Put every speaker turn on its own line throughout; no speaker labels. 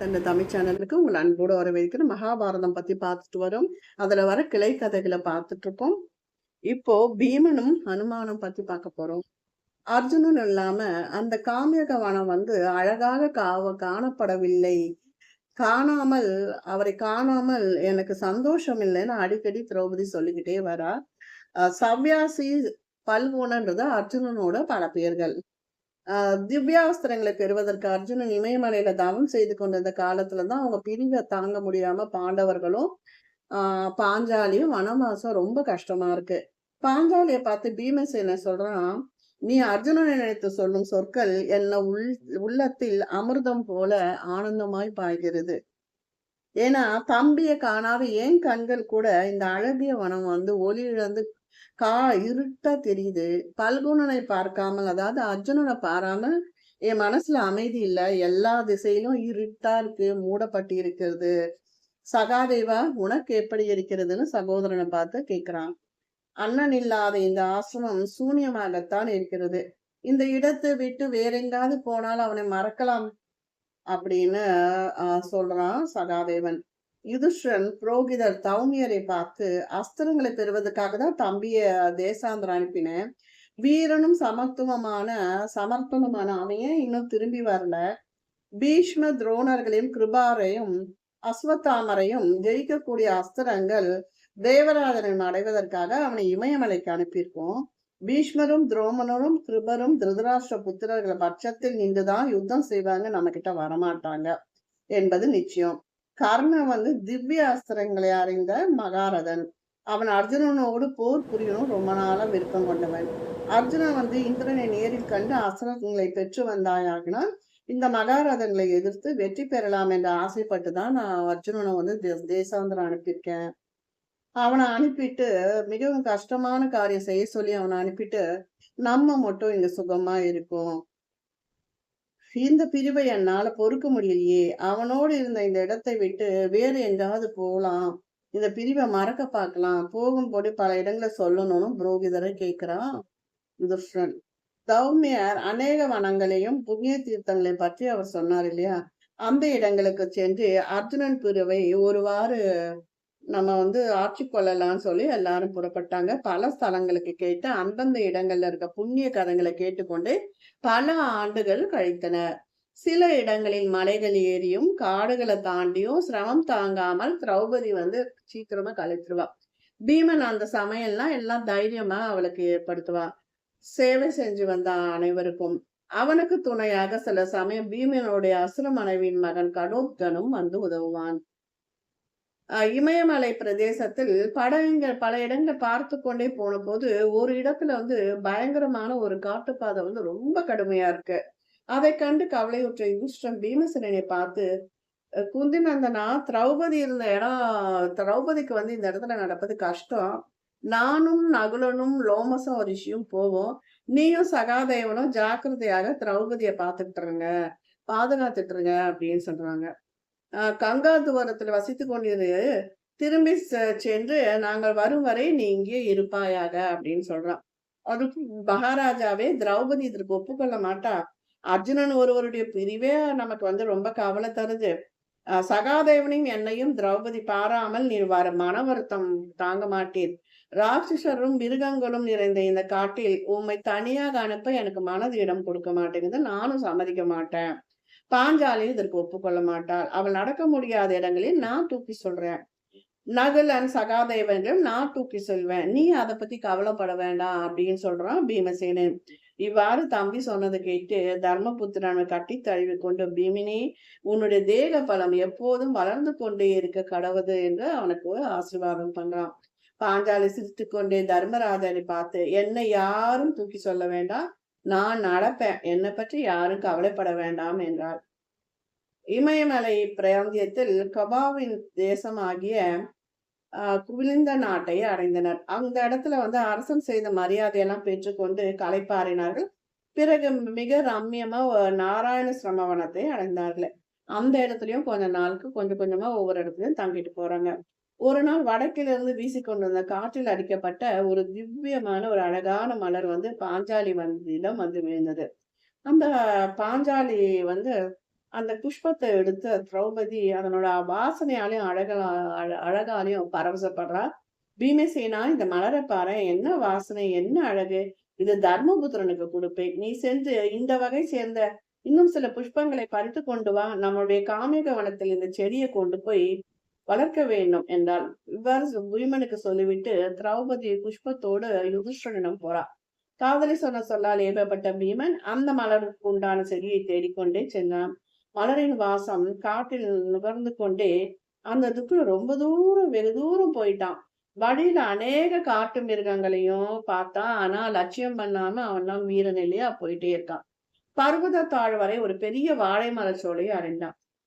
தன்னை தமிழ் சேனலுக்கு உங்கள் அன்போடு வரவேற்கிறோம் மகாபாரதம் பத்தி பார்த்துட்டு வரோம். அதுல வர கிளை கதைகளை பார்த்துட்டு இருக்கோம். இப்போ பீமனும் ஹனுமானும் பத்தி பார்க்க போறோம். அர்ஜுனன் இல்லாம அந்த காமியக வனம் வந்து அழகாக காவ காணப்படவில்லை. காணாமல் அவரை காணாமல் எனக்கு சந்தோஷம் இல்லைன்னு அடிக்கடி திரௌபதி சொல்லிக்கிட்டே வரா. சவ்யாசி பல்குணன்றது அர்ஜுனனோட பல பெயர்கள் திவ்யாஸ்திரங்களை பெறுவதற்கு அர்ஜுனன் இமயமலையில தவம் செய்து கொண்டிருந்த காலத்துலதான் அவங்க பிரிவை தாங்க முடியாம பாண்டவர்களும் ஆஹ் பாஞ்சாலியும் வனவாசம் ரொம்ப கஷ்டமா இருக்கு. பாஞ்சாலிய பார்த்து பீமசேன சொல்றான் நீ அர்ஜுனனை நினைத்து சொல்லும் சொற்கள் என்ன உள் உள்ளத்தில் அமிர்தம் போல ஆனந்தமாய் பாய்கிறது. ஏன்னா தம்பிய காணாத ஏன் கண்கள் கூட இந்த அழகிய வனம் வந்து ஒளி இழந்து கா இருட்டா தெரியுது. பல்குணனை பார்க்காமல் அதாவது அர்ஜுனனை பாராம என் மனசுல அமைதி இல்ல. எல்லா திசையிலும் இருட்டா இருக்கு மூடப்பட்டு இருக்கிறது. சகாதேவா உனக்கு எப்படி இருக்கிறதுன்னு சகோதரனை பார்த்து கேக்குறான். அண்ணன் இல்லாத இந்த ஆசிரமம் சூன்யமாகத்தான் இருக்கிறது. இந்த இடத்தை விட்டு வேற எங்காவது போனால் அவனை மறக்கலாம் அப்படின்னு ஆஹ் சொல்றான் சகாதேவன். யுதிஷ்டன் புரோகிதர் தௌமியரை பார்த்து அஸ்திரங்களை பெறுவதற்காக தான் தம்பிய தேசாந்திரம் அனுப்பினேன். வீரனும் சமத்துவமான சமர்த்தனமான அவன் இன்னும் திரும்பி வரல. பீஷ்ம துரோணர்களையும் கிருபாரையும் அஸ்வத்தாமரையும் ஜெயிக்கக்கூடிய அஸ்திரங்கள் தேவராதனன் அடைவதற்காக அவனை இமயமலைக்கு அனுப்பியிருக்கோம். பீஷ்மரும் துரோமனரும் கிருபரும் திருதராஷ்டிர புத்திரர்கள் பட்சத்தில் நின்றுதான் யுத்தம் செய்வாங்க நம்ம கிட்ட வரமாட்டாங்க என்பது நிச்சயம். கர்ணன் வந்து திவ்ய அஸ்திரங்களை அறிந்த மகாரதன். அவன் அர்ஜுனனோடு போர் புரியணும் ரொம்ப நாளா விருப்பம் கொண்டவன். அர்ஜுனன் வந்து இந்திரனை நேரில் கண்டு அஸ்திரங்களை பெற்று வந்தாயாகினால் இந்த மகாரதங்களை எதிர்த்து வெற்றி பெறலாம் என்று ஆசைப்பட்டு தான் நான் அர்ஜுனனை வந்து தே- தேசாந்திரம் அனுப்பியிருக்கேன். அவனை அனுப்பிட்டு மிகவும் கஷ்டமான காரியம் செய்ய சொல்லி அவனை அனுப்பிட்டு நம்ம மட்டும் இங்க சுகமா இருக்கும். இந்த பிரிவை என்னால பொறுக்க முடியலையே. அவனோடு இருந்த இந்த இடத்தை விட்டு வேறு எங்காவது போகலாம் இந்த பிரிவை மறக்க பார்க்கலாம். போகும்போது பல இடங்களை சொல்லணும்னு புரோகிதரை கேட்கிறான். யுதிஷ்டன் தௌமியார் அநேக வனங்களையும் புண்ணிய தீர்த்தங்களையும் பற்றி அவர் சொன்னார் இல்லையா? அந்த இடங்களுக்கு சென்று அர்ஜுனன் பிரிவை ஒருவாறு நம்ம வந்து ஆட்சி கொள்ளலாம்னு சொல்லி எல்லாரும் புறப்பட்டாங்க. பல ஸ்தலங்களுக்கு கேட்டு அந்தந்த இடங்கள்ல இருக்க புண்ணிய கதங்களை கேட்டுக்கொண்டு பல ஆண்டுகள் கழித்தன. சில இடங்களில் மலைகள் ஏறியும் காடுகளை தாண்டியும் சிரமம் தாங்காமல் திரௌபதி வந்து சீக்கிரமா கழித்துருவா பீமன் அந்த சமையல்லாம் எல்லாம் தைரியமா அவளுக்கு ஏற்படுத்துவா. சேவை செஞ்சு வந்த அனைவருக்கும். அவனுக்கு துணையாக சில சமயம் பீமனுடைய அசுர மனைவியின் மகன் கடோத்கனும் வந்து உதவுவான். இமயமலை பிரதேசத்தில் படங்கள் பல இடங்கள் பார்த்து கொண்டே போன போது ஒரு இடத்துல வந்து பயங்கரமான ஒரு காட்டுப்பாதை வந்து ரொம்ப கடுமையா இருக்கு. அதை கண்டு கவலையுற்ற யுஷ்டன் பீமசேனனை பார்த்து குந்தி நந்தனா திரௌபதி இருந்த இடம் திரௌபதிக்கு வந்து இந்த இடத்துல நடப்பது கஷ்டம். நானும் நகுலனும் லோமச ரிஷியும் போவோம். நீயும் சகாதேவனும் ஜாக்கிரதையாக திரௌபதியை பார்த்துக்கிட்டுருங்க பாதுகாத்துட்டுருங்க அப்படின்னு சொல்றாங்க. கங்காதுவரத்தில் வசித்து கொண்டிரு திரும்பி செ- சென்று நாங்கள் வரும் வரை நீ இங்கே இருப்பாயாக அப்படின்னு சொல்றான். அதுக்கு மகாராஜாவே திரௌபதி இதற்கு ஒப்புக்கொள்ள மாட்டா அர்ஜுனன் ஒருவருடைய பிரிவே நமக்கு வந்து ரொம்ப கவலை தருது. சகாதேவனையும் என்னையும் திரௌபதி பாராமல் நீ வர மன வருத்தம் தாங்க மாட்டீர். ராட்சசரும் மிருகங்களும் நிறைந்த இந்த காட்டில் உம்மை தனியாக அனுப்ப எனக்கு மனது இடம் கொடுக்க மாட்டேங்குது. நானும் சம்மதிக்க மாட்டேன். பாஞ்சாலி இதற்கு ஒப்புக்கொள்ள மாட்டாள் அவள் நடக்க முடியாத இடங்களில் நான் தூக்கி சொல்றேன். நகுலன் சகாதேவன்களும் நான் தூக்கி சொல்வேன். நீ அதை பத்தி கவலைப்பட வேண்டாம் அப்படின்னு சொல்றான் பீமசேனன் இவ்வாறு தம்பி சொன்னதை கேட்டு தர்மபுத்திரனை கட்டி தழுவி கொண்டு பீமினி உன்னுடைய தேக பலம் எப்போதும் வளர்ந்து கொண்டே இருக்க கடவுது என்று அவனுக்கு ஆசீர்வாதம் பண்றான். பாஞ்சாலி சிரித்து கொண்டே தர்மராஜனை பார்த்து என்னை யாரும் தூக்கி சொல்ல வேண்டாம். நான் நடப்பேன். என்னை பற்றி யாரும் கவலைப்பட வேண்டாம் என்றார் இமயமலை பிராந்தியத்தில் கபாவின் தேசமாகிய ஆஹ் குவிலிந்த நாட்டை அடைந்தனர். அந்த இடத்துல வந்து அரசன் செய்த மரியாதையெல்லாம் பெற்றுக்கொண்டு களைப்பாறினார்கள். பிறகு மிக ரம்யமா நாராயண சிரமவனத்தை அடைந்தார்கள். அந்த இடத்துலயும் கொஞ்ச நாளுக்கு கொஞ்சம் கொஞ்சமா ஒவ்வொரு இடத்துலயும் தங்கிட்டு போறாங்க. ஒரு நாள் வடக்கிலிருந்து வீசிக்கொண்டிருந்த காற்றில் அடிக்கப்பட்ட ஒரு திவ்யமான ஒரு அழகான மலர் வந்து பாஞ்சாலி வந்திடம் வந்து விழுந்தது. அந்த பாஞ்சாலி வந்து அந்த புஷ்பத்தை எடுத்து திரௌபதி அதனோட வாசனையாலையும் அழகா அழ- அழகாலையும் பரவசப்படுறா. பீமசேனா இந்த மலரை பாரு என்ன வாசனை என்ன அழகு இது தர்மபுத்திரனுக்கு கொடுப்பேன் நீ சென்று இந்த வகை சேர்ந்த இன்னும் சில புஷ்பங்களை பறித்து கொண்டு வா. நம்மளுடைய காமிக வனத்தில் இந்த செடியை கொண்டு போய் வளர்க்க வேண்டும் என்றால் இவ்வாறு பீமனுக்கு சொல்லிவிட்டு திரௌபதி புஷ்பத்தோடு யுதிஷ்டனிடம் போறா. காதலி சொன்ன சொல்லால் ஏவப்பட்ட பீமன் அந்த மலருக்கு உண்டான செடியை தேடிக்கொண்டே சென்றான். மலரின் வாசம் காட்டில் நுகர்ந்து கொண்டே அந்த துக்குல ரொம்ப தூரம் வெகு தூரம் போயிட்டான். வழியில அநேக காட்டு மிருகங்களையும் பார்த்தான் ஆனா லட்சியம் பண்ணாம அவன் வீரநிலையா போயிட்டே இருக்கான். பர்வத தாழ்வரை ஒரு பெரிய வாழை மரச்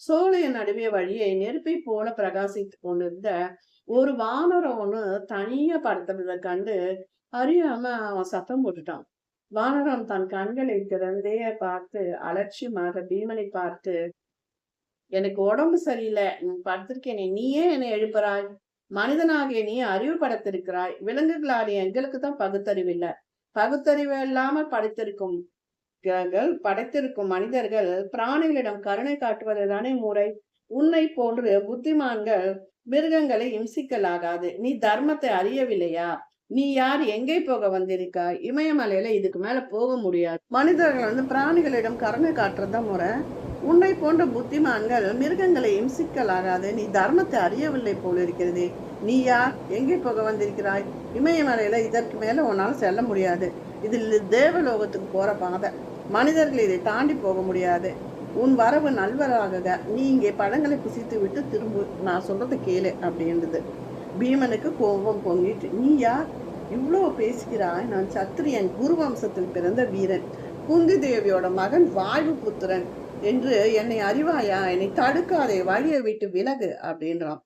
சோலைய நடுவே வழியை நெருப்பை போல பிரகாசித்து கொண்டிருந்த ஒரு வானரம் ஒண்ணு தனியா படுத்துறத கண்டு அறியாம அவன் சத்தம் போட்டுட்டான். வானரம் தன் கண்களை திறந்தே பார்த்து அலட்சியமாக பீமனை பார்த்து எனக்கு உடம்பு சரியில்லை. நீ படுத்திருக்கேனே நீயே என்னை எழுப்புறாய். மனிதனாகிய நீ அறிவு படைத்திருக்கிறாய் விலங்குகளாகிய எங்களுக்கு தான் பகுத்தறிவு இல்லை. பகுத்தறிவு இல்லாமல் படைத்திருக்கும் கிரகங்கள் படைத்திருக்கும் மனிதர்கள் பிராணிகளிடம் கருணை காட்டுவதுதானே முறை. உன்னை போன்று புத்திமான்கள் மிருகங்களை இம்சிக்கலாகாது. நீ தர்மத்தை அறியவில்லையா? நீ யார்? எங்கே போக வந்திருக்காய்? இமயமலையில இதுக்கு மேல போக முடியாது. மனிதர்கள் வந்து பிராணிகளிடம் கருணை காட்டுறத முறை. உன்னை போன்ற புத்திமான்கள் மிருகங்களை இம்சிக்கலாகாது. நீ தர்மத்தை அறியவில்லை போல இருக்கிறது. நீ யார்? எங்கே போக வந்திருக்கிறாய்? இமயமலையில இதற்கு மேல உன்னால் செல்ல முடியாது. இதில் தேவலோகத்துக்கு போற பாதை. மனிதர்கள் இதை தாண்டி போக முடியாது. உன் வரவு நல்வராக நீ இங்கே பழங்களை புசித்து விட்டு திரும்பு. நான் சொல்றதை கேளு அப்படின்றது. பீமனுக்கு கோபம் பொங்கிட்டு நீ யார்? இவ்வளோ பேசுகிறாய். நான் சத்திரியன் குரு வம்சத்தில் பிறந்த வீரன். குந்தி தேவியோட மகன் வாழ்வு புத்திரன். என்று என்னை அறிவாயா? என்னை தடுக்காதே. வழியை விட்டு விலகு அப்படின்றான்.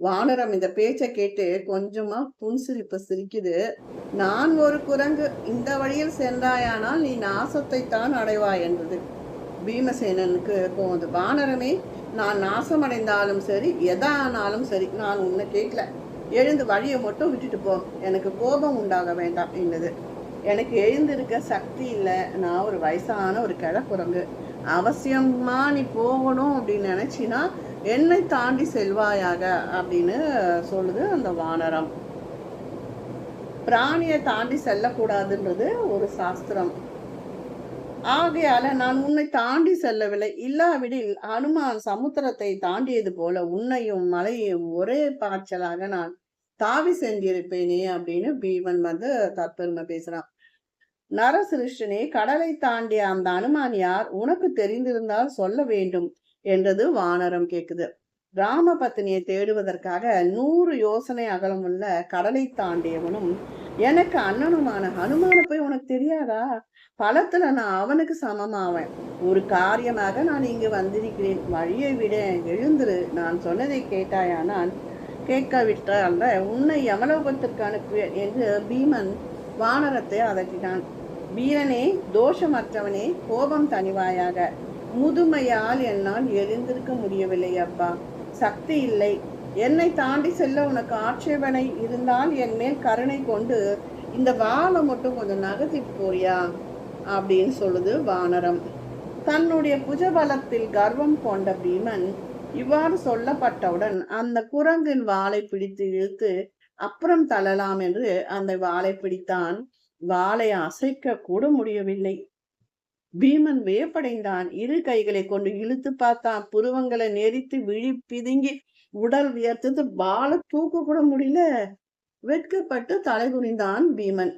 வானரம் இந்த பேச்சை கேட்டு கொஞ்சமா புன்சிரிப்பு சிரிக்குது. நான் ஒரு குரங்கு இந்த வழியில் சென்றாயானால் நீ நாசத்தை தான் அடைவாய் என்றது பீமசேனனுக்கு போகுது வானரமே நான் நாசமடைந்தாலும் சரி எதானாலும் சரி நான் உன்னை கேட்கல. எழுந்து வழியை மட்டும் விட்டுட்டு போ. எனக்கு கோபம் உண்டாக வேண்டாம் என்னது எனக்கு எழுந்திருக்க சக்தி இல்லை. நான் ஒரு வயசான ஒரு கிழக்குரங்கு. அவசியமா நீ போகணும் அப்படின்னு நினைச்சினா என்னை தாண்டி செல்வாயாக அப்படின்னு சொல்லுது அந்த வானரம். பிராணியை தாண்டி செல்லக்கூடாதுன்றது ஒரு சாஸ்திரம். ஆகையால நான் உன்னை தாண்டி செல்லவில்லை. இல்லாவிடில் அனுமான் சமுத்திரத்தை தாண்டியது போல உன்னையும் மலையையும் ஒரே பாய்ச்சலாக நான் தாவி சென்றிருப்பேனே அப்படின்னு பீமன் வந்து தற்பெருமை பேசுறான். நரசிருஷ்டனே கடலை தாண்டிய அந்த அனுமான் யார்? உனக்கு தெரிந்திருந்தால் சொல்ல வேண்டும். என்றது வானரம் கேக்குது ராம பத்தினியை தேடுவதற்காக நூறு யோசனை அகலமுள்ள கடலை தாண்டியவனும் எனக்கு அண்ணனுமான ஹனுமான போய் உனக்கு தெரியாதா? பலத்துல நான் அவனுக்கு சமமாவேன். ஒரு காரியமாக நான் இங்கு வந்திருக்கிறேன். வழியை விட எழுந்துரு. நான் சொன்னதை கேட்டாயானால் கேட்காவிட்டால் உன்னை யமலோகத்திற்கு அனுப்புவேன் என்று பீமன் வானரத்தை அதட்டினான். வீரனே தோஷமற்றவனே கோபம் தணிவாயாக. முதுமையால் என்னால் எழுந்திருக்க முடியவில்லை அப்பா. சக்தி இல்லை. என்னை தாண்டி செல்ல உனக்கு ஆட்சேபனை இருந்தால் என் மேல் கருணை கொண்டு இந்த வாழை மட்டும் கொஞ்சம் நகர்த்திட்டு போறியா? அப்படின்னு சொல்லுது வானரம். தன்னுடைய புஜபலத்தில் கர்வம் கொண்ட பீமன் இவ்வாறு சொல்லப்பட்டவுடன் அந்த குரங்கின் வாளை பிடித்து இழுத்து அப்புறம் தள்ளலாம் என்று அந்த வாளை பிடித்தான். வாளை அசைக்க கூட முடியவில்லை. பீமன் வியப்படைந்தான். இரு கைகளை கொண்டு இழுத்து பார்த்தான். புருவங்களை நெரித்து விழி பிதுங்கி உடல் வியர்த்தது. வாழை தூக்க கூட முடியல. வெட்கப்பட்டு தலை குனிந்தான் பீமன்.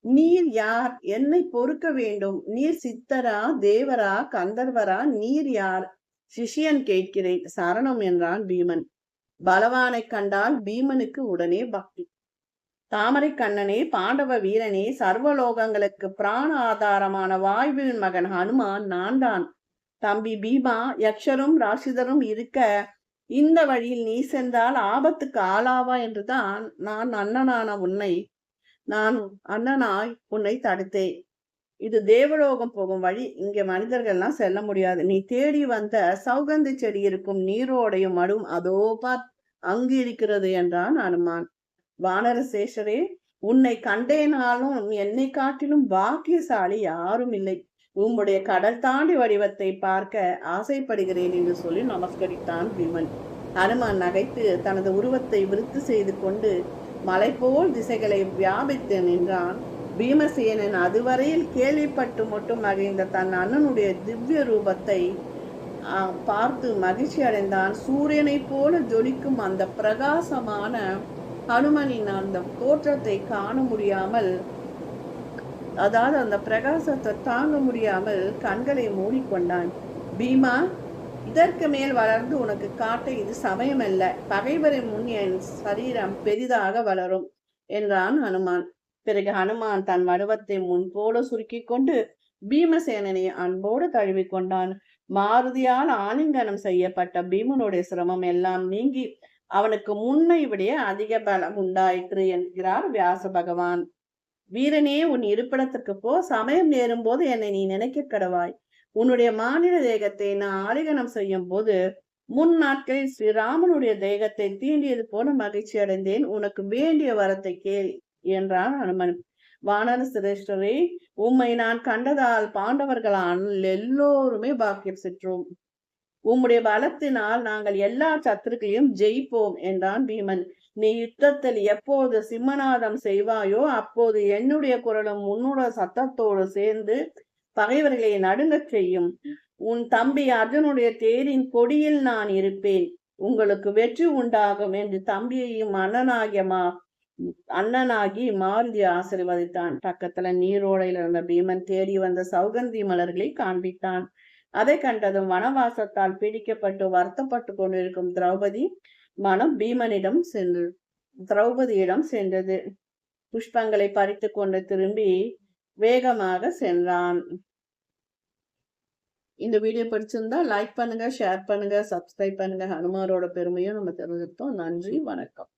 நீர் யார்? என்னை பொறுக்க வேண்டும். நீர் சித்தரா? தேவரா? கந்தர்வரா? நீர் யார்? சிஷியன் கேட்கிறேன். சரணம் என்றான் பீமன். பலவானை கண்டால் பீமனுக்கு உடனே பக்தி. தாமரை கண்ணனே பாண்டவ வீரனே சர்வலோகங்களுக்கு பிராண ஆதாரமான வாயுவின் மகன் ஹனுமான் நான் தான் தம்பி பீமா யக்ஷரும் ராசிதரும் இருக்க இந்த வழியில் நீ சென்றால் ஆபத்துக்கு ஆளாவா என்றுதான் நான் அண்ணனான உன்னை நான் அண்ணனாய் உன்னை தடுத்தேன். இது தேவலோகம் போகும் வழி. இங்கே மனிதர்கள்லாம் செல்ல முடியாது. நீ தேடி வந்த சௌகந்தி செடி இருக்கும் நீரோடையும் மடும். அதோ பார் அங்கு இருக்கிறது என்றான் அனுமான் வானரசேஷரே உன்னை கண்டேனாலும் என்னை காட்டிலும் பாக்கியசாலி யாரும் இல்லை. உம்முடைய கடல் தாண்டி வடிவத்தை பார்க்க ஆசைப்படுகிறேன் என்று சொல்லி நமஸ்கரித்தான் பீமன். ஹனுமான் நகைத்து தனது உருவத்தை விருத்து செய்து கொண்டு மலை போல் திசைகளை வியாபித்து நின்றான். பீமசேனன் அதுவரையில் கேள்விப்பட்டு மட்டும் மகிழ்ந்த தன் அண்ணனுடைய திவ்ய ரூபத்தை பார்த்து மகிழ்ச்சி அடைந்தான் சூரியனைப் போல ஜொலிக்கும் அந்த பிரகாசமான ஹனுமனின் அந்த தோற்றத்தை காண முடியாமல் அதாவது அந்த பிரகாசத்தை தாங்க முடியாமல் கண்களை மூடிக்கொண்டான். பீமா இதற்கு மேல் வளர்ந்து உனக்கு காட்ட இது சமயமல்ல. பகைவரின் முன் என் சரீரம் பெரிதாக வளரும் என்றான் ஹனுமான். பிறகு ஹனுமான் தன் வடிவத்தை முன்போல சுருக்கி கொண்டு பீமசேனனை அன்போடு தழுவி கொண்டான். மாருதியால் ஆலிங்கனம் செய்யப்பட்ட பீமனுடைய சிரமம் எல்லாம் நீங்கி அவனுக்கு முன்னை விட அதிக பலம் உண்டாயிற்று என்கிறார் வியாச பகவான். வீரனே உன் இருப்பிடத்திற்கு போ. சமயம் நேரும் போது என்னை நீ நினைக்க கடவாய். உன்னுடைய மாநில தேகத்தை நான் ஆலிகனம் செய்யும் போது முன் நாட்களில் ஸ்ரீராமனுடைய தேகத்தை தீண்டியது போல மகிழ்ச்சி அடைந்தேன். உனக்கு வேண்டிய வரத்தை கேள் என்றான் அனுமன். வானர சிரேஷ்டரே உம்மை நான் கண்டதால் பாண்டவர்களான எல்லோருமே பாக்கியம் செற்றோம் உம்முடைய பலத்தினால் நாங்கள் எல்லா சத்துருக்களையும் ஜெயிப்போம் என்றான் பீமன். நீ யுத்தத்தில் எப்போது சிம்மநாதம் செய்வாயோ அப்போது என்னுடைய குரலும் உன்னுடைய சத்தத்தோடு சேர்ந்து பகைவர்களை நடுங்கச் செய்யும். உன் தம்பி அர்ஜுனுடைய தேரின் கொடியில் நான் இருப்பேன். உங்களுக்கு வெற்றி உண்டாகும் என்று தம்பியையும் அண்ணனாகியமா அண்ணனாகி மாருதி ஆசிர்வதித்தான். பக்கத்துல நீரோடையில் இருந்த பீமன் தேடி வந்த சௌகந்தி மலர்களை காண்பித்தான். அதை கண்டதும் வனவாசத்தால் பிடிக்கப்பட்டு வருத்தப்பட்டு கொண்டிருக்கும் திரௌபதி மனம் பீமனிடம் சென்று திரௌபதியிடம் சென்றது. புஷ்பங்களை பறித்து கொண்டு திரும்பி வேகமாக சென்றான். இந்த வீடியோ பிடிச்சிருந்தா லைக் பண்ணுங்க ஷேர் பண்ணுங்க சப்ஸ்கிரைப் பண்ணுங்க. ஹனுமாரோட பெருமையும் நம்ம தெரிஞ்சுக்கிட்டோம். நன்றி வணக்கம்.